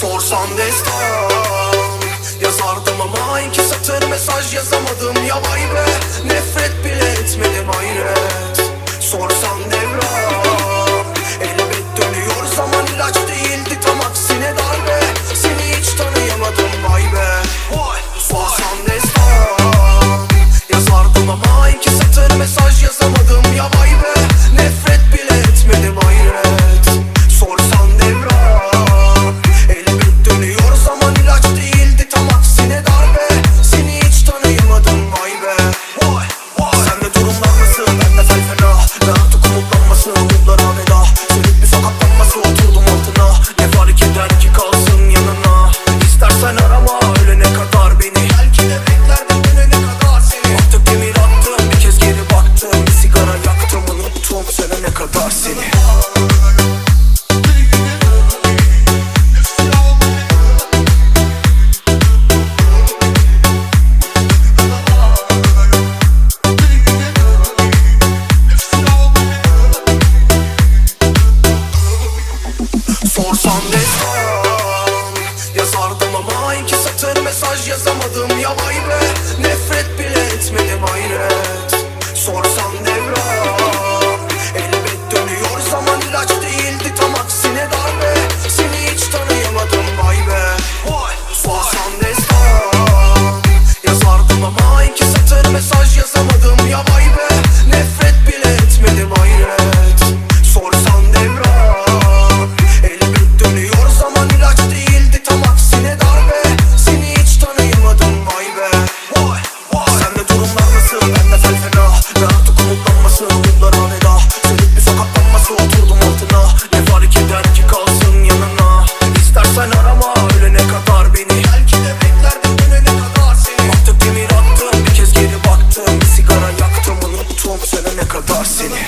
Sorsan destan Yazardım ama iki satır mesaj yazamadım yava. yaşadım ya vay be. Nefret bile etmedim aynen var seni.